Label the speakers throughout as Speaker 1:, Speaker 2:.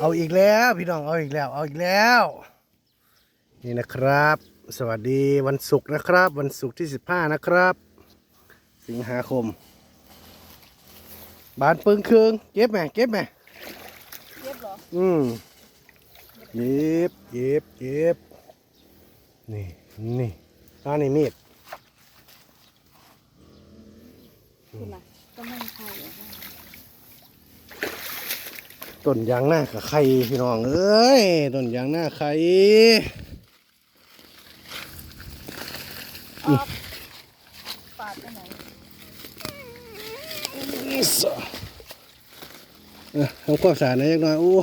Speaker 1: เอาอีกแล้ว พี่น้องเอาอีกแล้ว เอาอีกแล้ว นี่นะครับ สวัสดีวันศุกร์นะครับ วันศุกร์ที่15นะครับ สิงหาคม บานปึงเคืองเก็บไหมเก็บไหม
Speaker 2: เย็บเหรอ
Speaker 1: อืมเก็บเก็บเก็บนี่นี่อันนี้มีด
Speaker 2: คุณน่ะก็ไม่ใช่เหรอ
Speaker 1: ต้นยางหน้ากับไข่พี่น้องเอ้ยต้นยางหน้าไข่
Speaker 2: ออกปาดไปไหน
Speaker 1: นี่สะเอ้อทำความสะอาดหน่อยจักหน่อยอู้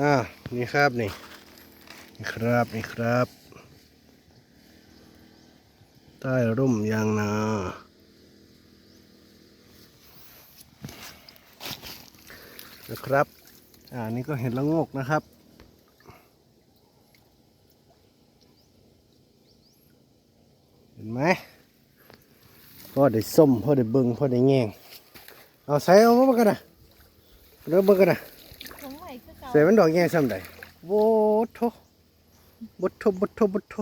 Speaker 1: อ่านี่ครับนี่นี่ครับนี่ครับ ใต้ร่มยางนา นะครับ อ่านี่ก็เห็ดละโงกนะครับ เห็นไหมพ่อได้ส้มพ่อได้เบิงพ่อได้แงงเอาใส่เอามากันนะเริ่มเบิงกันนะ
Speaker 2: ของใหม่คือเก่า
Speaker 1: ใส่มันดอกแงงซ้ำใดโวโทบดโทบดโทบดโท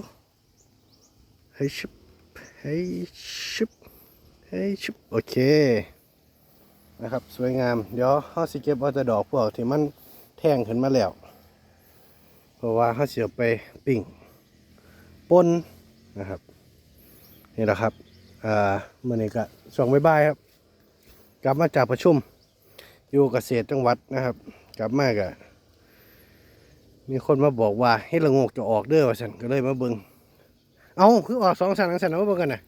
Speaker 1: เฮ้ยชิบเฮ้ยชิบเฮ้ยชิบโอเค นะครับ สวยงาม เดี๋ยวเขาสิเก็บเอาแต่ดอกพวกที่มันแท่งขึ้นมาแล้วเพราะว่าเขาเสียไปปิ้งปนนะครับนี่แหละครับอ่าเมื่อนี้ก็ช่วงบ่ายๆครับ กลับมาจากประชุม อยู่เกษตรจังหวัดนะครับ กลับมาก็มีคนมาบอกว่าให้ละโงกจะออกเด้อว่าสันก็เลยมาเบิงเอาคือออกสองสันทั้งสันเอามาเบิ่งกันนะ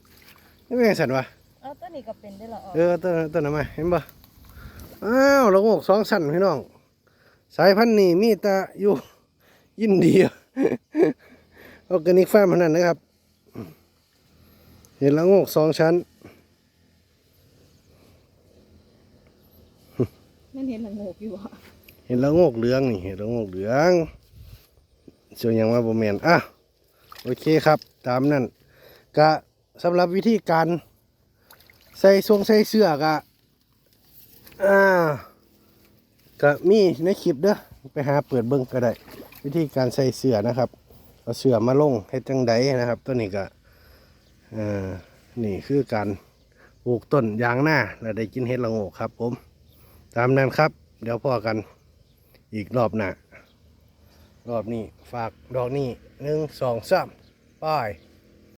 Speaker 1: นี่เป็นไงสันวะ
Speaker 2: เอาต้นนี้ก็เป็นได้เหรอออก
Speaker 1: เออต้นต้นนั้นมาเห็นปะ อ้าวละโงกสองสันพี่น้อง สายพันธุ์นี้มีแต่อยู่ยินดีออร์แกนิกฟาร์มเท่านั้นนะครับ เห็นละโงกสองชั้น
Speaker 2: มันเห็นละโงกอยู่อะ
Speaker 1: เห็นละโงกเหลืองนี่เห็นละโงกเหลืองส่วนยังว่าบ่แมนอะโอเคครับ ตามนั้นก็สำหรับวิธีการใส่ทรงใส่เสื้อกะ อ่าก็มีในคลิปเด้อไปหาเปิดเบิ่งก็ได้ วิธีการใส่เสื้อนะครับเอาเสื้อมาลงเฮ็ดจังไดนะครับ ตัวนี้ก็อ่านี่คือการปลูกต้นยางหน้าแล้วได้กินเห็ดละโงกครับ ผม ตามนั้นครับ เดี๋ยวพ่อกันอีกรอบหน้ารอบนี้ฝากดอกนี้หนึ่งสองสามไป้าย